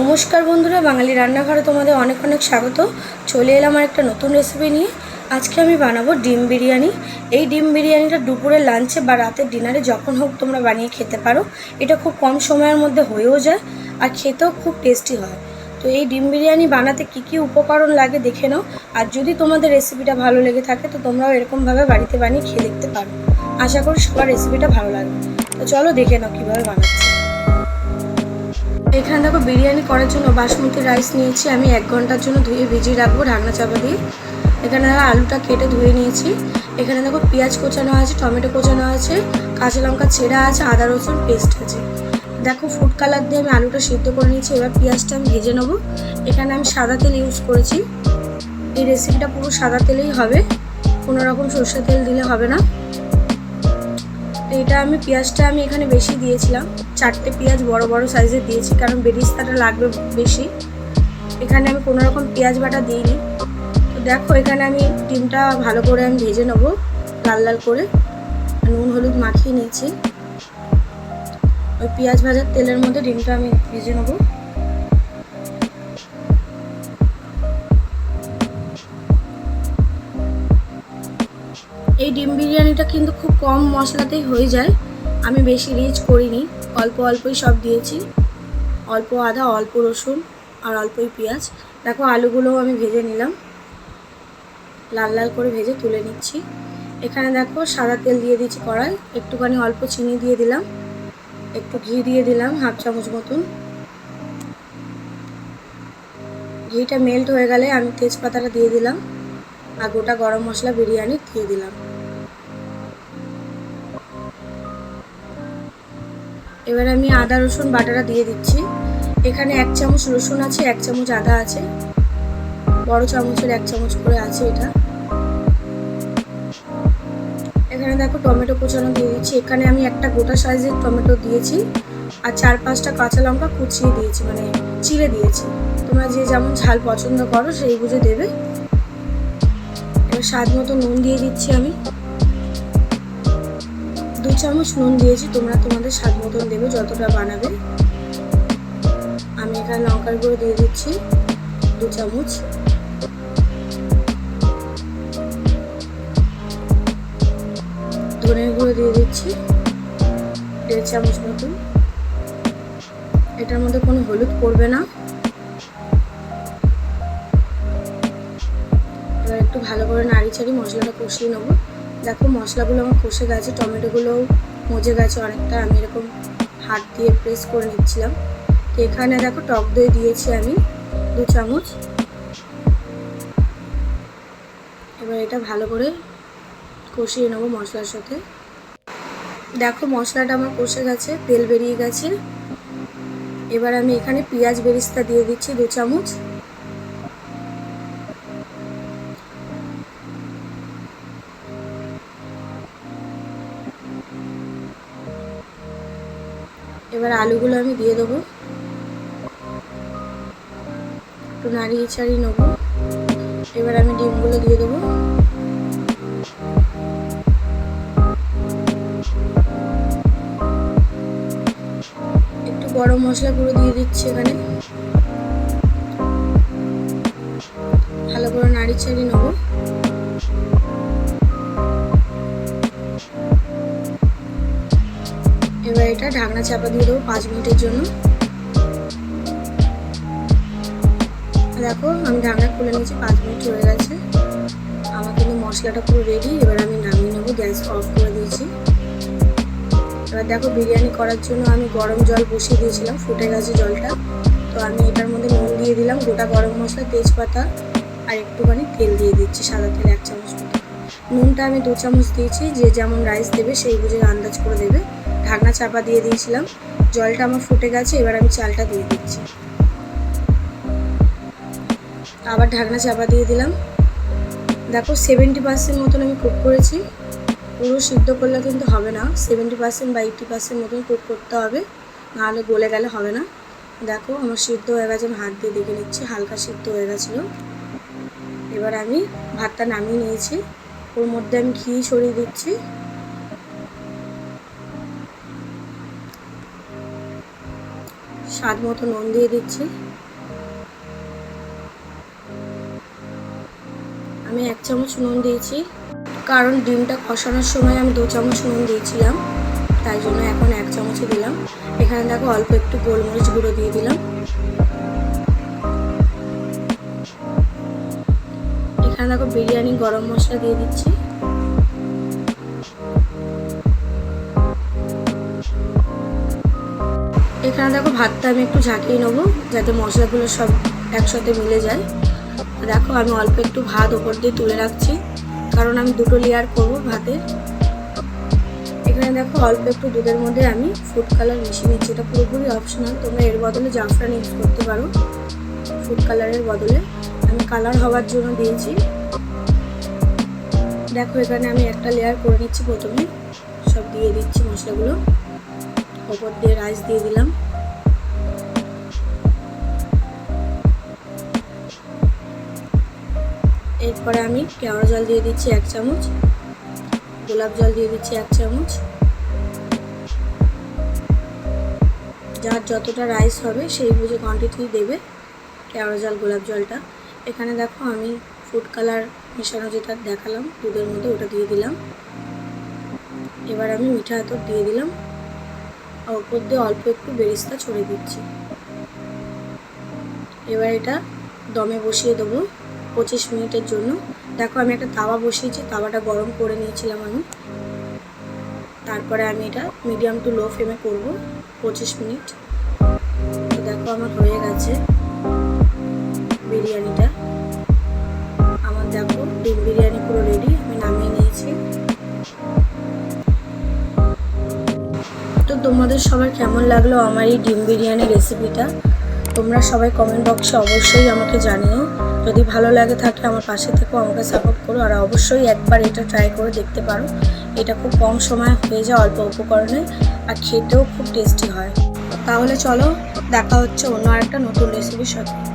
নমস্কার বন্ধুরা, বাঙালি রান্নাঘরে তোমাদের অনেক অনেক স্বাগত। চলে এলাম আর একটা নতুন রেসিপি নিয়ে। আজকে আমি বানাবো ডিম বিরিয়ানি। এই ডিম বিরিয়ানিটা দুপুরের লাঞ্চে বা রাতের ডিনারে যখন হোক তোমরা বানিয়ে খেতে পারো। এটা খুব কম সময়ের মধ্যে হয়েও যায় আর খেতেও খুব টেস্টি হয়। তো এই ডিম বিরিয়ানি বানাতে কি কি উপকরণ লাগে দেখে নাও। আর যদি তোমাদের রেসিপিটা ভালো লেগে থাকে তো তোমরাও এরকমভাবে বাড়িতে বানিয়ে খেয়ে দেখতে পারো। আশা করি সবার রেসিপিটা ভালো লাগবে। তো চলো দেখে নাও কীভাবে বানাচ্ছি। এখানে দেখো বিরিয়ানি করার জন্য বাসমতি রাইস নিয়েছি। আমি এক ঘণ্টার জন্য ধুয়ে ভিজিয়ে রাখব ঢাকনা চাপা দিয়ে এখানে দেখো আলুটা কেটে ধুয়ে নিয়েছি। এখানে দেখো পেঁয়াজ কোচানো আছে, টমেটো কোচানো আছে, কাঁচা লঙ্কা ছেঁড়া আছে, আদা রসুন পেস্ট আছে। দেখো ফুড কালার দিয়ে আমি আলুটা সিদ্ধ করে নিয়েছি, এবার পেঁয়াজটা আমি ভেজে নেব। এখানে আমি সাদা তেল ইউজ করেছি। এই রেসিপিটা পুরো সাদা তেলেই হবে। কোনো রকম সর্ষে তেল দিলে হবে না। এটা আমি পেঁয়াজটা আমি এখানে বেশি দিয়েছিলাম। চারটে পেঁয়াজ বড় বড় সাইজে দিয়েছি, কারণ বেরিস্তাটা লাগবে বেশি। এখানে আমি কোনো রকম পেঁয়াজ বাটা দিইনি। তো দেখো, এখানে আমি ডিমটা ভালো করে আমি ভেজে নেব, লাল লাল করে। নুন, হলুদ মাখিয়ে নিয়েছি। ওই পেঁয়াজ ভাজার তেলের মধ্যে ডিমটা আমি ভেজে নেব। ডিম বিরিয়ানিটা কিন্তু খুব কম মশলাতেই হয়ে যায়। আমি বেশি রিচ করিনি, অল্প অল্পই সব দিয়েছি। অল্প আদা, অল্প রসুন আর অল্পই পেঁয়াজ। দেখো আলুগুলোও আমি ভেজে নিলাম। লাল লাল করে ভেজে তুলে নিচ্ছি। এখানে দেখো সাদা তেল দিয়ে দিচ্ছি কড়াই, একটুখানি অল্প চিনি দিয়ে দিলাম। একটু ঘি দিয়ে দিলাম, হাফ চামচ মতন। ঘিটা মেল্ট হয়ে গেলে আমি তেজপাতাটা দিয়ে দিলাম আর গোটা গরম মশলা বিরিয়ানি দিয়ে দিলাম। এবার আমি আদা, রসুন বাটাটা দিয়ে দিচ্ছি। এখানে এক চামচ রসুন আছে, এক চামচ আদা আছে। বড় চামচের এক চামচ করে আছে এটা। এখানে দেখো টমেটো কোচানো দিয়ে দিচ্ছি। এখানে আমি একটা গোটা সাইজের টমেটো দিয়েছি আর চার পাঁচটা কাঁচা লঙ্কা কুচিয়ে দিয়েছি মানে চিড়ে দিয়েছি। তোমরা যে যেমন ঝাল পছন্দ করো, সেই বুঝে দেবে। এবার স্বাদ মতো নুন দিয়ে দিচ্ছি আমি। দু চামচ নুন দিয়েছি, তোমরা তোমাদের স্বাদ মতন দেবে যতটা বানাবে। আমি এখানে লঙ্কার গুঁড়ো দিয়ে দিচ্ছি, দু চামচ। ধনের গুঁড়ো দিয়ে দিচ্ছি, দেড় চামচ মতন। এটার মধ্যে কোনো হলুদ পড়বে না। এবার একটু ভালো করে নাড়ি ছাড়ি মশলাটা কষিয়ে নেব। দেখো মশলাগুলো আমার কষে গেছে, টমেটোগুলোও মজে গেছে অনেকটা। আমি এরকম হাত দিয়ে প্রেস করে নিচ্ছিলাম। তো এখানে দেখো টক দই দিয়েছি আমি দু চামচ। এবার এটা ভালো করে কষিয়ে নেব মশলার সাথে। দেখো মশলাটা আমার কষে গেছে, তেল বেরিয়ে গেছে। এবার আমি এখানে পেঁয়াজ বেরিস্তা দিয়ে দিচ্ছি দু চামচ। এবার আলুগুলো আমি দিয়ে দেবো। একটু নাড়িয়ে ছাড়িয়ে নেব। এবার আমি ডিমগুলো দিয়ে দেবো। একটু গরম মশলা গুঁড়ো দিয়ে দিচ্ছি এখানে। ভালো করে নাড়ি ছাড়িয়ে নেব। এবার এটা ঢাকনা চাপা দিয়ে দেবো পাঁচ মিনিটের জন্য। দেখো, আমি ঢাকনা খুলে নিয়েছি, পাঁচ মিনিট হয়ে গেছে। আমার কিন্তু মশলাটা পুরো রেডি এবার আমি নামিয়ে নেব, গ্যাস অফ করে দিয়েছি। এবার দেখো, বিরিয়ানি করার জন্য আমি গরম জল বসিয়ে দিয়েছিলাম, ফুটে গেছে জলটা। তো আমি এটার মধ্যে নুন দিয়ে দিলাম, গোটা গরম মশলা, তেজপাতা আর একটুখানি তেল দিয়ে দিচ্ছি, সাদা তেল এক চামচ মতো। নুনটা আমি দু চামচ দিয়েছি, যে যেমন রাইস দেবে সেই বুঝে আন্দাজ করে দেবে। ঢাকনা চাপা দিয়ে দিয়েছিলাম। জলটা আমার ফুটে গেছে, এবার আমি চালটা দিয়ে দিচ্ছি। আবার ঢাকনা চাপা দিয়ে দিলাম। দেখো সেভেন্টি পার্সেন্ট মতন আমি কুক করেছি। পুরো সিদ্ধ করলে কিন্তু হবে না। সেভেন্টি পার্সেন্ট বা এইটটি পার্সেন্ট মতন কুক করতে হবে। নাহলে গলে গেলে হবে না। দেখো, আমার সিদ্ধ হয়ে গেছে, আমি হাত দিয়ে দেখে নিচ্ছি, হালকা সিদ্ধ হয়ে গেছিল। এবার আমি ভাতটা নামিয়ে নিয়েছি। ওর মধ্যে আমি ঘি ছড়িয়ে দিচ্ছি। স্বাদ মতো নুন দিয়ে দিচ্ছি। আমি এক চামচ নুন দিয়েছি, কারণ ডিমটা কষানোর সময় আমি দু চামচ নুন দিয়েছিলাম, তাই জন্য এখন এক চামচই দিলাম। এখানে দেখো অল্প একটু গোলমরিচ গুঁড়ো দিয়ে দিলাম। এখানে দেখো বিরিয়ানি, গরম মশলা দিয়ে দিচ্ছি। এখানে দেখো ভাতটা আমি একটু ঝাঁকিয়ে নেব, যাতে মশলাগুলো সব একসাথে মিলে যায়। দেখো আমি অল্প একটু ভাত ওপর দিয়ে তুলে রাখছি, কারণ আমি দুটো লেয়ার করব ভাতের। এখানে দেখো অল্প একটু দুধের মধ্যে আমি ফুড কালার মিশিয়ে নিচ্ছি, এটা পুরোপুরি অপশনাল তোমরা এর বদলে জাফরান ইউজ করতে পারো। ফুড কালারের বদলে আমি কালার হওয়ার জন্য দিয়েছি। দেখো এখানে আমি একটা লেয়ার করে নিচ্ছি প্রথমে, সব দিয়ে দিচ্ছি মশলাগুলো। ওপর দিয়ে রাইস দিয়ে দিলাম। এরপরে আমি কেওড়া জল দিয়ে দিচ্ছি এক চামচ, গোলাপ জল দিয়ে দিচ্ছি এক চামচ। যার যতটা রাইস হবে সেই বুঝে কোয়ান্টিটি দেবে কেওড়া জল, গোলাপ জলটা। এখানে দেখো আমি ফুড কালার মেশানো যেটা দেখালাম, দুধের মধ্যে ওটা দিয়ে দিলাম। এবার আমি মিঠা আতর দিয়ে দিলাম। আর ওপর দিয়ে অল্প একটু বেরিস্তা ছড়ে দিচ্ছি। এবার এটা দমে বসিয়ে দেবো পঁচিশ মিনিটের জন্য। দেখো আমি একটা তাওয়া বসিয়েছি, তাওয়াটা গরম করে নিয়েছিলাম আমি। তারপরে আমি এটা মিডিয়াম টু লো ফ্লেমে করব পঁচিশ মিনিট। দেখো আমার হয়ে গেছে। তোমাদের সবার কেমন লাগল আমার এই ডিম বিরিয়ানি রেসিপিটা তোমরা সবাই কমেন্ট বক্সে অবশ্যই আমাকে জানিও। যদি ভালো লাগে থাকে আমার পাশে থেকেও আমাকে সাপোর্ট করো। আর অবশ্যই একবার এটা ট্রাই করে দেখতে পারো। এটা খুব কম সময় হয়ে যায় অল্প উপকরণে আর খেতেও খুব টেস্টি হয়। তাহলে চলো, দেখা হচ্ছে অন্য আরেকটা নতুন রেসিপির সাথে।